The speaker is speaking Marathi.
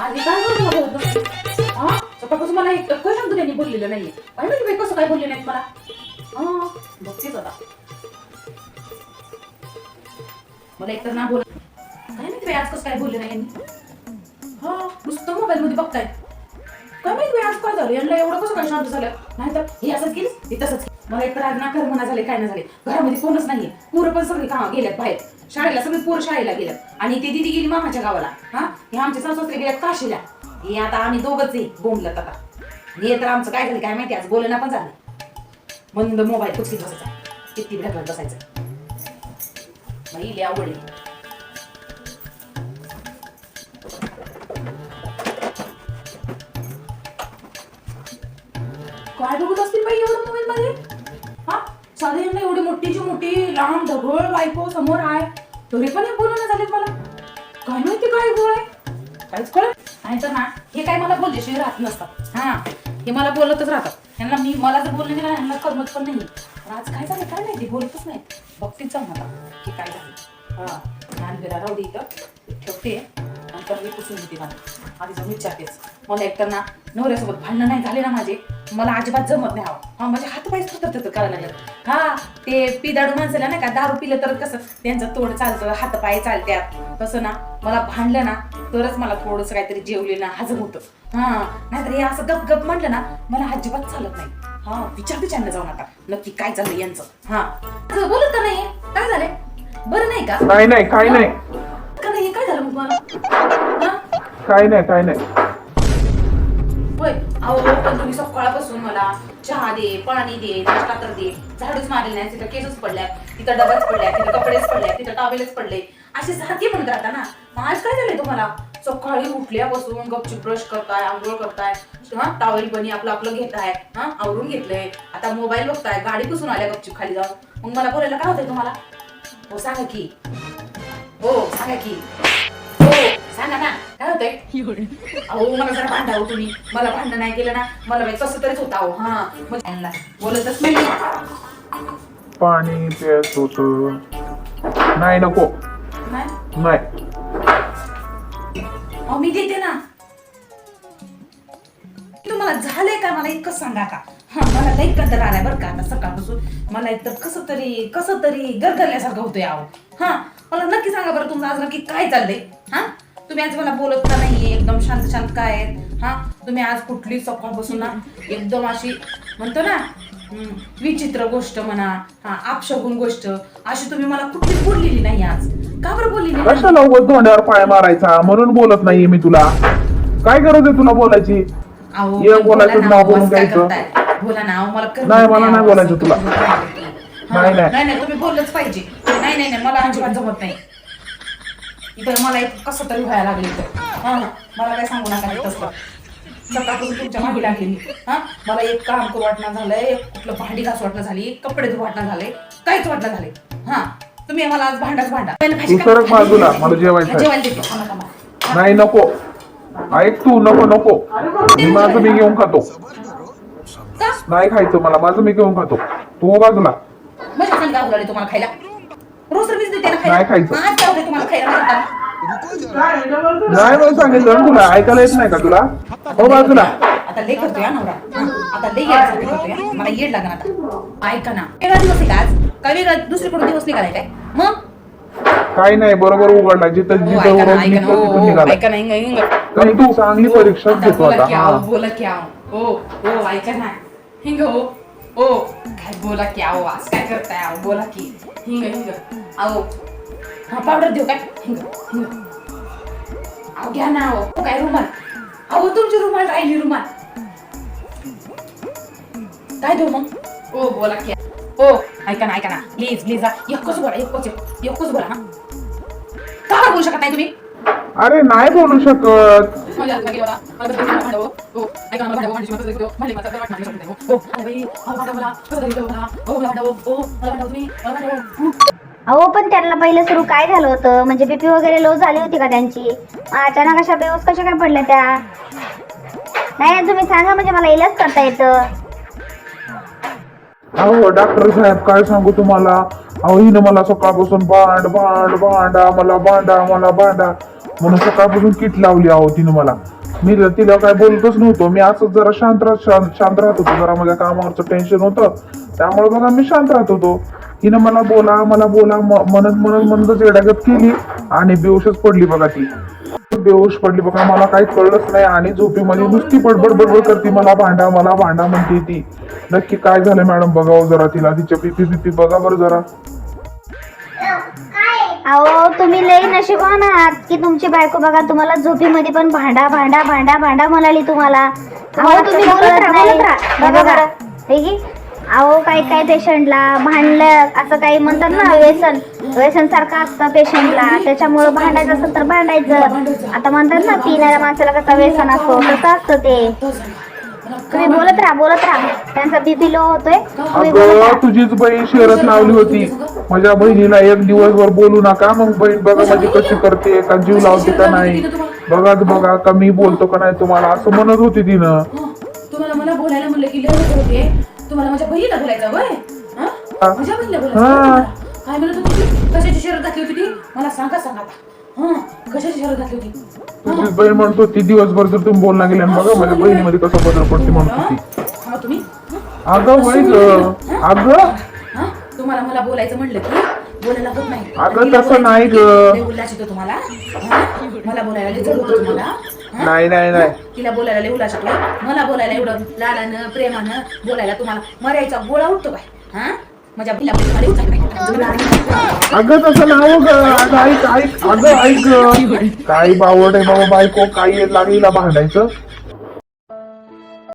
आधी काय करू मला होतं? हा? सकाळपासून मला एक टक्कर शब्द त्यांनी बोललेलं नाहीये. काय माहिती बाई कसं काय बोलले नाहीत मला? हा बघतेच आता. मला एकतर ना बोल काय माहिती बाई आज कसं काय बोलले नाही हा नुसतं मोबाईल मध्ये बघताय काय माहिती बाई आज काय झालं? यांना एवढं कसं काय शांत झालं? नाही तर हे असंच केलीस हे तसंच मला एक आज ना म्हणा झाले काय ना झाले. घरामध्ये कोणच नाहीये. पोरं पण सगळे कामा गेल्यात बाहेर. शाळेला सगळी पोरं शाळेला गेल्यात. आणि ती दिदी गेली मामाच्या गावाला. हा? हे आमचे सासरे गेल्यात काशीला. हे आता आम्ही दोघच आहे बोंबलत आता. हे तर आमचं काय झालं काय माहिती आज बोलणं पण झालं मंद मोबाईल कुठली बसायचा? किती भेटत बसायचं? बाई लय काय बघत असतील बाई एवढं मोबाईल मध्ये हा साधे यांना एवढी मोठीची मोठी लांब ढगळ बायको समोर आहे. तरी पण हे बोलणं झालेत मला? काय माहिती काय गोळ आहे काहीच कळत नाही. तर ना हे काय मला बोलल्याशिवाय राहत नसतात हा हे मला बोलतच राहतात यांना मी मला जर बोलले नाही यांना करमत पण नाही. आज काय झालं काय माहिती बोलतच नाही. बघतीच जाऊन आता की काय झालं. हा लहान बिरा राहू दे इथं. ठेवते. नंतर मी पुसून घेते मला. आधी जाऊन विचारतेच. मला एकतर ना नवऱ्यासोबत भांडणं नाही झाले ना माझे. मला अजिबात जमत नाही हा माझे हात पाय होतं करायला लागलं हा ते पिदाडू माणसाला नाही का दारू पिलं तर कसं त्यांचं तोंड चालतं हात पाय चालत्यात तसं ना मला भांडलं ना तरच मला थोडंसं काहीतरी जेवले ना हजम होतं. हा नाहीतर हे असं गप गप म्हटलं ना मला अजिबात चालत नाही. हा विचारते त्यांना जाऊन आता. नक्की काय चाललंय यांचं? हा. बोलत का नाही? काय झालंय? बरं नाही का? नाही नाही काय नाही. काय झालं मग मला काय नाही काय नाही. अहो पण तुम्ही सकाळपासून मला चहा दे पाणी दे नाश्ता तर दे. झाडूच मारले नाही तिथं केसच पडल्या तिथं डबाच पडल्या तिथं कपडेच पडल्या तिथं टॉवेलच पडले. असे सारखे म्हणत राहता ना. मग आज काय झालंय तुम्हाला? सकाळी उठल्यापासून गपचूप ब्रश करताय आंघोळ करताय हा? टावेल बनी आपलं आपलं घेताय हा? आवरून घेतलंय. आता मोबाईल बघताय गाडी पुसून आल्या गपचूप खाली जाऊन. मग मला बोलायला काय होतंय तुम्हाला? हो सांगा की. हो सांगा की. सांगा ना. काय होतंय? अहो मला जरा भांडा हो तुम्ही. मला भांडण नाही केलं ना. मला बाई कसं तरीच होता अहो हा. मग त्यांना बोलतच नाही. पाणी प्यास होत. नाही नको. नाही? नाही. अहो मी देते ना. तुम्हाला झालंय का? मला इतकं सांगा का? हा मला लई कंटाळा आलाय बरं का आता सकाळपासून. मला एकतर कसं तरी कसं तरी गरगरल्यासारखं होतंय अहो. हा मला नक्की सांगा बरं तुमचं आज नक्की काय चाललंय? हा? तुम्ही आज मला बोलत का नाहीये? एकदम शांत शांत काय आहेत? हा? तुम्ही आज कुठली सकाळपासून ना एकदम अशी म्हणतो ना विचित्र गोष्ट म्हणा हा आपशगुन गोष्ट अशी तुम्ही मला कुठलीच बोललेली नाही आज. का बरं बोलली नाही? कशाला उगाच तोंडावर पाय मारायचा? म्हणून बोलत नाहीये मी तुला. काय गरज आहे तुला बोलायची? अहो, ये बोला ना, नाव बोलून बस काय घ्यायचं. करताय? बोला ना अहो, मला करमत नाही, मला नाही बोलायचं तुला. हा, नाही, नाही. नाही नाही तुम्ही बोललंच पाहिजे. नाही नाही नाही मला अजिबात जमत नाही. इथं मला एक कसं तरी व्हायला लागले इथं हा हा, मला काय सांगू नका तसलं सकाळपासून तुमच्या मागे लागले मी. हा मला एक काम करू वाटणं झालंय. एक कुठलं भांडी घास वाटणं झाली कपडे धुवू वाटणं झाले काहीच वाटणं झाले. हा तुम्ही मला आज भांडाच भांडा. सरक बाजूला, मला जेवायचं. जेवायला देते. नाही नको. ऐक तू नको नको. मी माझं मी घेऊन खातो? नाही खायचं मला माझं मी घेऊन खातो. तू बाजूला खाली तुम्हाला खायला. रोज मीच देते ना खायला. नाही खायचं. आज काय उलाले तुम्हाला खायला? नाही मला सांगितलं ना तुला. ऐकायला येत नाही का तुला? हो बाजूला आता लई करतोय हा नवरा. हा, आता लई येण्यासारखं करतोय हा. मला येड लागणार आता. ऐका ना. वेगळा दिवस आहे का आज? काय वेगळा दुसरीकडून दिवस निघालाय काय? मग? काही नाही बरोबर उघडला. जिथं हो, जिथं ऐका ना रोज ऐका ना. निघतो हो, हो, निघाला ऐका ना हिंग पण तू चांगली परीक्षा आता घेतो बोला आता. की हा. बोला की आहो हो हो ऐका ना. हिंग हो. हो काय बोला की आहो आज काय करताय आहो बोला की. हिंग हिंग आहो हा पावडर देऊ काय हिंग हिंग अहो घ्या ना अहो हो, काय रुमाल अहो तुमची रुमाल राहिली रुमाल काय देऊ मग ओ बोला की हो ऐका ना ऐका ना प्लीज प्लीज एकच बोला एकच एकच बोला हा का बरं बोलू शकत नाही तुम्ही अरे नाही बोलू शकत माझ्या हात. मला भांडावं. हो, ऐका मला भांडावं. भांडे. हो, बाई, अहो, भांडा मला, कसं तरी करू मला. हो, मला भांडावं. हो, मला भांडावं तुम्ही, मला भांडावं. अहो पण त्यांना पहिलं सुरू काय झालं होतं म्हणजे बीपी वगैरे लो झाली होती का त्यांची अचानक अशा बेहोस कशा काय पडल्या त्या नाही नाही, तुम्ही सांगा म्हणजे मला इलाज करता येतं अहो डॉक्टर साहेब काय सांगू तुम्हाला अहो हिनं मला सकाळपासून भांड भांड भांडा मला भांडा मला भांडा म्हणून सकाळपासून किट लावली अहो तिनं मला. मी तिला काय बोलतच नव्हतो. मी असंच जरा शांत राहत शांत शांत राहत होतो. जरा माझ्या कामावरचं टेन्शन होतं. त्यामुळे बघा मी शांत राहत होतो. तिनं मला बोला मला बोला म- म्हणत म्हणत म्हणतच येड्यागत केली आणि बेहोशच पडली बघा ती. बेहोश पडली बघा. मला काही कळलंच नाही आणि झोपी झोपेमध्ये नुसती बडबड बडबड करते. मला भांडा मला भांडा म्हणते ती. नक्की काय झालं मॅडम? बघावं हो जरा तिला. तिच्या पिपी पिपी बघा बरं जरा. अहो तुम्ही लई नशिबान आहात की तुमची बायको बघा तुम्हाला झोपीमध्ये पण भांडा भांडा भांडा भांडा म्हणाली तुम्हाला. अहो तुम्ही बोलत राहा बोलत राहा. बघा बघा. हे की? अहो काही काही पेशंटला भांडलं असं काही म्हणतात ना व्यसन. व्यसन सारखं असतं पेशंटला. त्याच्यामुळे भांडायचं असेल तर भांडायचं. आता म्हणतात ना पिणाऱ्या माणसाला कसं व्यसन असतो तसं असतं ते? तुम्ही बोलत राहा बोलत राहा. त्यांचा बीपी लो होतोय. तुम्ही बोलत अगं राहा. तुझीच बहीण शहरात लावली होती. माझ्या बहिणीला एक दिवसभर बोलू नका. मग बहीण बघा माझी कशी करते का जीव लावते का नाही. बघा बघा का मी बोलतो का नाही तुम्हाला असं म्हणत होती तिनं. हं, तुम्हाला मला बोलायला म्हणलं की लय होत होते. तुम्हाला माझ्या बहिणीला बोलायचं वय? हं? हा. माझ्या बहिणीला हा. बोलायचं काय म्हणत होती कशाची शरत घातली होती ती? मला सांगा सांगा आता. हं, कशाची शरत घातली होती? तुझीच बहीण म्हणत होती दिवसभर जर तुम्ही बोलला गेले आणि बघा माझ्या बहिणीमध्ये कसा बदल पडते म्हणत होती. हा तुम्ही? अगं वय ग अगं? तुम्हाला मला बोलायचं म्हणलं की बोलायला होत नाही. अगं, तसं नाही ग. उल्हास येतो तुम्हाला. हं? मला बोलायला लय जड होतं तुम्हाला. हं? नाही नाही नाही. तिला बोलायला लय उल्हास येतो मला बोलायला एवढं लाडानं प्रेमानं बोलायला तुम्हाला मरायचा गोळा उठतो काय हा? माझ्या बहिणीला प्रेमाला उठला काय अगं तसं नाव ग. अगं ऐक ऐक. अगं ऐक ग. काय बावड आहे बाबा बायको काय लागलीला भांडायचं.